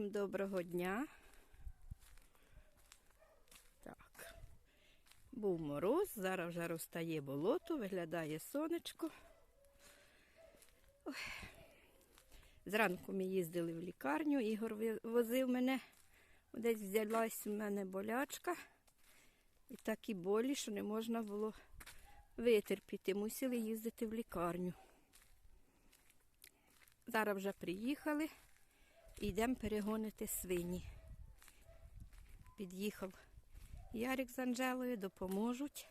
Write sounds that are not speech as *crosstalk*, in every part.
Всім доброго дня. Так. Був мороз, зараз вже розтає болото, виглядає сонечко. Ой. Зранку ми їздили в лікарню, Ігор возив мене, десь взялась у мене болячка. І такі болі, що не можна було витерпіти. Мусили їздити в лікарню. Зараз вже приїхали йдемо перегонити свині. Під'їхав Ярик з Анжелою, допоможуть.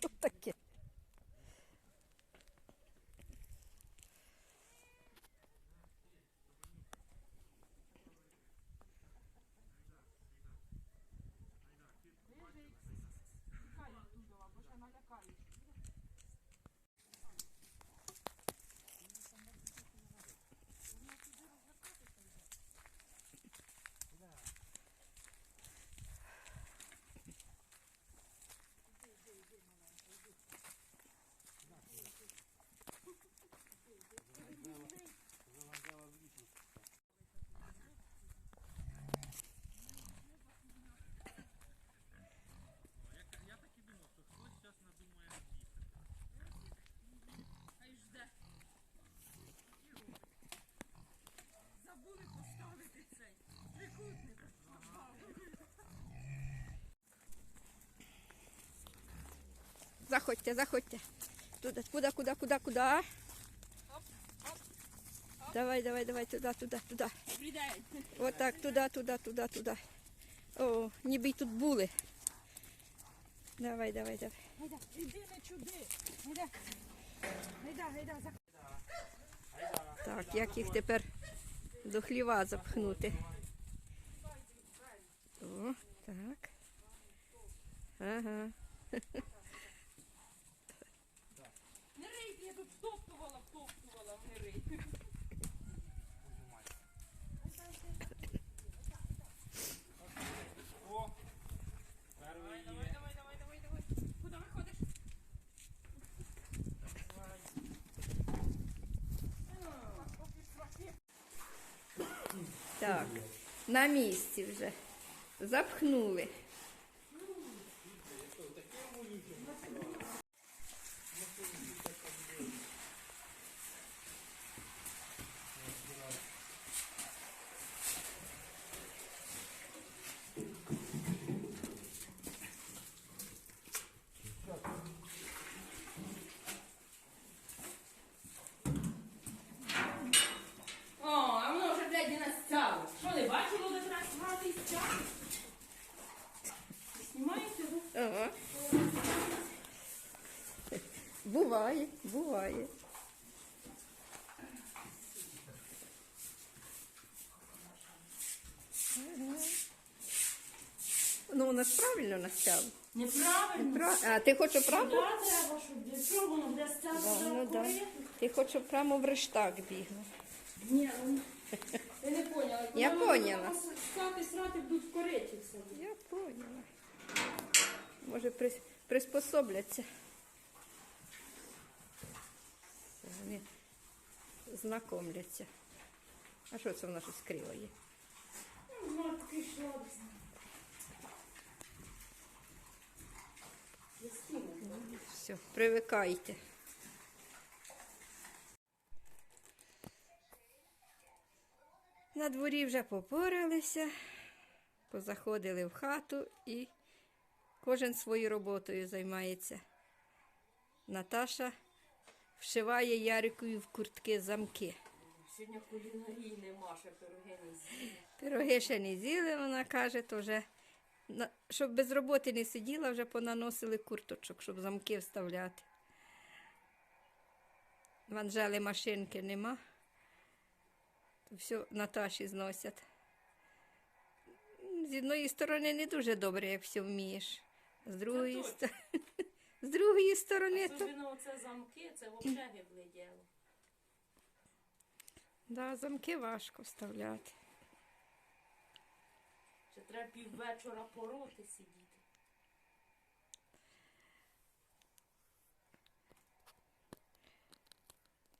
Що таке? Заходьте, заходьте. Туда, куда, куда, куда, куда? Давай, давай, давай, туда, туда, туда. Вот так, туда, туда, туда, туда. О, ніби й тут були. Давай, давай, давай. Не Так, як їх тепер до хліва запхнути? О, так. Ага. *laughs* Не рийте, я тут втоптувала, втоптувала, рий. Давай, давай, давай, давай, давай, давай. Куди виходиш? Так, на місці вже. Запхнули. О, а воно вже блядь, не настяло. Що, не бачило, де треба грати і стяти? Знімаєте? да? Ага. Буває, буває. Ну, у нас правильно настяв. Неправильно. Пра- А ти хочеш прямо? Да, треба, щоб для чого воно стяло Да, ну, да. Ти хочеш прямо в рештак бігла. Ні, ну, *laughs* ти не поняла. Я поняла. Стати, срати будуть в кориті все. Я поняла. Може, прис- приспособляться. Вони знакомляться. А що це в нас щось криво є? Матки йшла. Все, привикайте. На дворі вже попоралися, позаходили в хату і кожен своєю роботою займається. Наташа вшиває Ярикові в куртки замки. сьогодні кулінарії нема, ще пироги не з'їли. Пироги ще не з'їли, вона каже, то вже, щоб без роботи не сиділа, вже понаносили курточок, щоб замки вставляти. В Анжели машинки нема. Все Наташі зносять. З одної сторони не дуже добре, як все вмієш. З другої, точно. З другої сторони то. Особливо оце замки, це взагалі гибле діло. Да, замки важко вставляти. Ще треба піввечора пороти сидіти.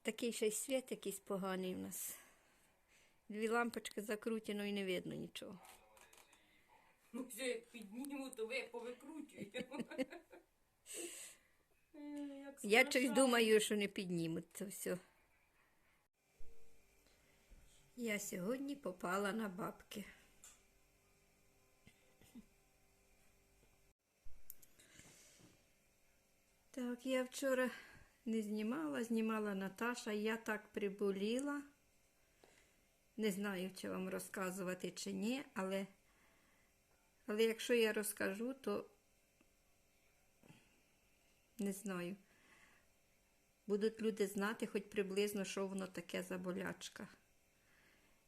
Такий ще й світ якийсь поганий в нас. Дві лампочки закрутено і не видно нічого. Ну все, як підніму, то ви повикручуємо. Як Я щось думаю, що не піднімуть це все. Я сьогодні попала на бабки. Так, я вчора не знімала, знімала Наташа, я так приболіла. Не знаю, чи вам розказувати чи ні, але, але якщо я розкажу, то не знаю. Будуть люди знати хоч приблизно, що воно таке за болячка.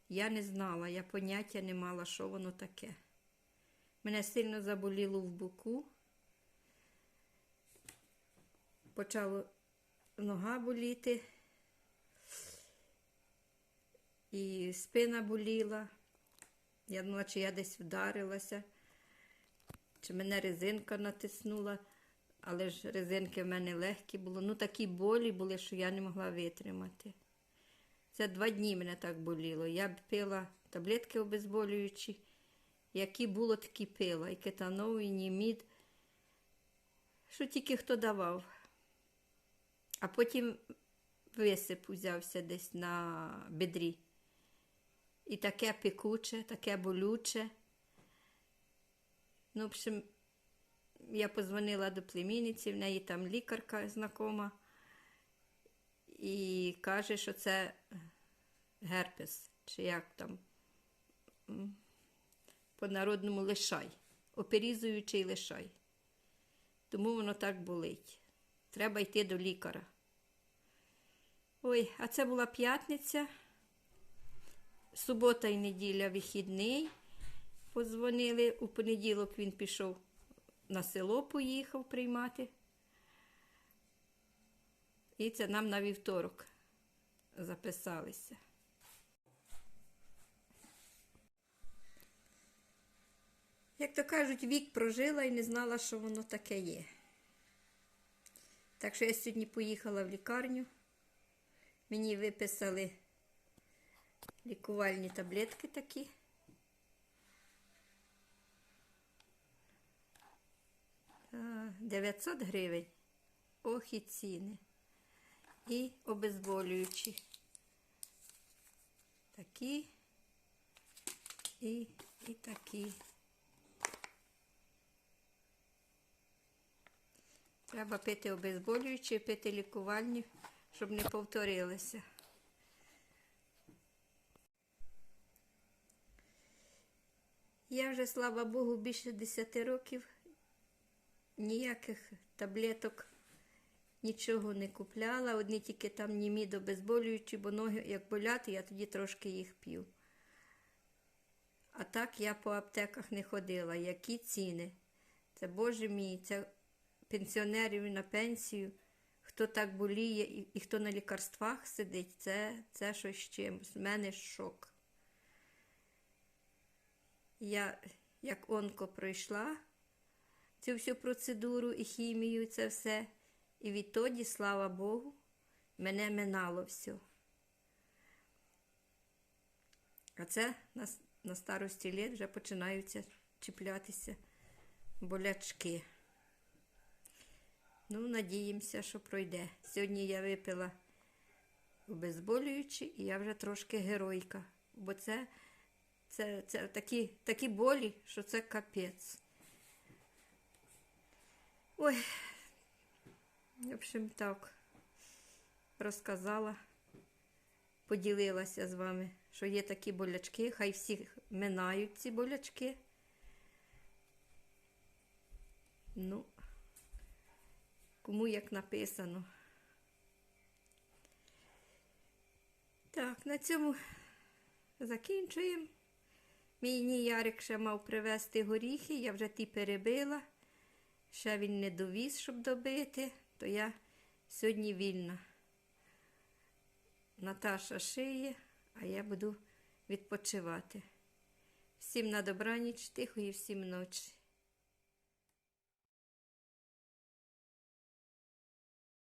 Я не знала, я поняття не мала, що воно таке. Мене сильно заболіло в боку. Почало нога боліти. І спина боліла. Я думала, чи я десь вдарилася, чи мене резинка натиснула, але ж резинки в мене легкі були. Ну, такі болі були, що я не могла витримати. Це два дні мене так боліло. Я б пила таблетки обезболюючі, які було, такі пила. І кетанол, і німід. Що тільки хто давав. А потім висип узявся десь на бедрі. І таке пекуче, таке болюче. Ну, в общем, я позвонила до племінниці, в неї там лікарка знакома, і каже, що це герпес, чи як там по-народному лишай, оперізуючий лишай. Тому воно так болить. Треба йти до лікаря. Ой, а це була п'ятниця. Субота і неділя вихідний. Подзвонили. У понеділок він пішов на село, поїхав приймати. І це нам на вівторок записалися. Як то кажуть, вік прожила і не знала, що воно таке є. Так що я сьогодні поїхала в лікарню. Мені виписали лікувальні таблетки такі. 900 гривень. Ох і ціни. І обезболюючі. Такі і, і такі. Треба пити обезболюючі, пити лікувальні, щоб не повторилися. Я вже, слава Богу, більше 10 років ніяких таблеток, нічого не купляла. Одні тільки там німід обезболюючі, бо ноги як болять, я тоді трошки їх п'ю. А так я по аптеках не ходила. Які ціни? Це Боже мій, це пенсіонерів на пенсію. Хто так боліє і, і хто на лікарствах сидить, це, це щось з чимось. У мене шок. Я як онко пройшла цю всю процедуру і хімію, це все. І відтоді, слава Богу, мене минало все. А це на, на старості літ вже починаються чіплятися болячки. Ну, надіємося, що пройде. Сьогодні я випила обезболюючі, і я вже трошки геройка. Бо це, це, це такі, такі болі, що це капець. Ой, в общем, так, розказала. поділилася з вами, що є такі болячки, хай всі минають ці болячки. Ну, кому як написано. Так, на цьому закінчуємо. Мій ніярик ще мав привезти горіхи, я вже ті перебила. Ще він не довіз, щоб добити, то я сьогодні вільна. Наташа шиє, а я буду відпочивати. Всім на добраніч, тихої всім ночі.